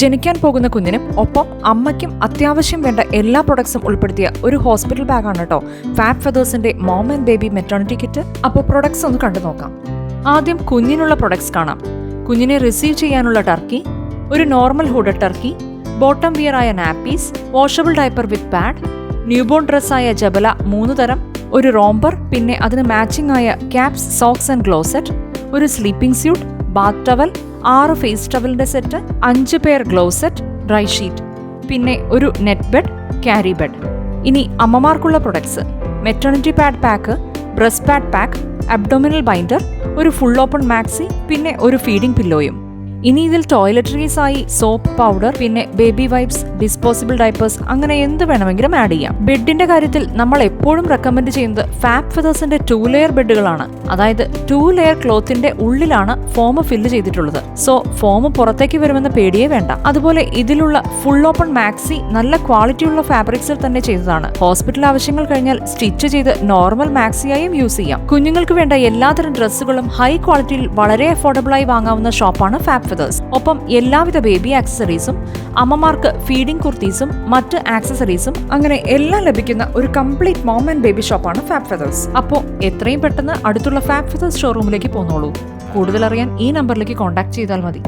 ജനിക്കാൻ പോകുന്ന കുഞ്ഞിനും ഒപ്പം അമ്മയ്ക്കും അത്യാവശ്യം വേണ്ട എല്ലാ പ്രൊഡക്ട്സും ഉൾപ്പെടുത്തിയ ഒരു ഹോസ്പിറ്റൽ ബാഗാണ് കേട്ടോ fat ഫെതേഴ്സിന്റെ mom and baby maternity kit അപ്പോൾ പ്രൊഡക്ട്സ് ഒന്ന് കണ്ടു നോക്കാം. ആദ്യം കുഞ്ഞിനുള്ള പ്രൊഡക്ട്സ് കാണാം. കുഞ്ഞിനെ റിസീവ് ചെയ്യാനുള്ള ടർക്കി ഒരു normal hooded turkey bottom wear ആയ nappies washable diaper with pad newborn ഡ്രസ്സായ ജബല മൂന്ന് തരം ഒരു റോംബർ പിന്നെ അതിന് മാച്ചിങ് ആയ ക്യാപ്സ് സോക്സ് ആൻഡ് ഗ്ലോസെറ്റ് ഒരു സ്ലീപ്പിംഗ് സ്യൂട്ട് ബാത്ത് ടവൽ ആറ് ഫേസ് ടവലിന്റെ സെറ്റ് അഞ്ച് പേർ ഗ്ലോസെറ്റ് ഡ്രൈ ഷീറ്റ് പിന്നെ ഒരു നെറ്റ് ബെഡ് ക്യാരി ബെഡ് ഇനി അമ്മമാർക്കുള്ള products maternity pad pack breast pad pack abdominal binder ഒരു ഫുൾ ഓപ്പൺ മാക്സി പിന്നെ ഒരു ഫീഡിംഗ് പില്ലോയും ഇനി ഇതിൽ ടോയ്ലറ്ററീസ് ആയി സോപ്പ് പൗഡർ പിന്നെ ബേബി വൈപ്സ് ഡിസ്പോസിബിൾ ഡൈപ്പേഴ്സ് അങ്ങനെ എന്ത് വേണമെങ്കിലും ആഡ് ചെയ്യാം. ബെഡിന്റെ കാര്യത്തിൽ നമ്മൾ എപ്പോഴും റെക്കമെൻഡ് ചെയ്യുന്നത് ഫാബ് ഫെതേഴ്സിന്റെ ടു ലെയർ ബെഡുകളാണ് അതായത് ടു ലെയർ ക്ലോത്തിന്റെ ഉള്ളിലാണ് ഫോം ഫില്ല് ചെയ്തിട്ടുള്ളത്. സോ ഫോം പുറത്തേക്ക് വരുമെന്ന പേടിയേ വേണ്ട. അതുപോലെ ഇതിലുള്ള ഫുൾ ഓപ്പൺ മാക്സി നല്ല ക്വാളിറ്റിയുള്ള ഫാബ്രിക്സിൽ തന്നെ ചെയ്തതാണ്. ഹോസ്പിറ്റൽ ആവശ്യങ്ങൾ കഴിഞ്ഞാൽ സ്റ്റിച്ച് ചെയ്ത് നോർമൽ മാക്സിയായും യൂസ് ചെയ്യാം. കുഞ്ഞുങ്ങൾക്ക് വേണ്ട എല്ലാതരം ഡ്രസ്സുകളും ഹൈ ക്വാളിറ്റിയിൽ വളരെ അഫോർഡബിൾ ആയി വാങ്ങാവുന്ന ഷോപ്പാണ് ഫാബ് ഫെതേഴ്സ് ഒപ്പം എല്ലാവിധ ബേബി ആക്സസറീസും അമ്മമാർക്ക് ഫീഡിംഗ് കുർത്തീസും മറ്റ് ആക്സസറീസും അങ്ങനെ എല്ലാം ലഭിക്കുന്ന ഒരു കംപ്ലീറ്റ് മോം ആൻഡ് ബേബി ഷോപ്പാണ് ഫാബ് ഫെതേഴ്സ് അപ്പോൾ എത്രയും പെട്ടെന്ന് അടുത്തുള്ള ഫാബ് ഫെതേഴ്സ് ഷോറൂമിലേക്ക് പോന്നോളൂ. കൂടുതലറിയാൻ ഈ നമ്പറിലേക്ക് കോൺടാക്ട് ചെയ്താൽ മതി.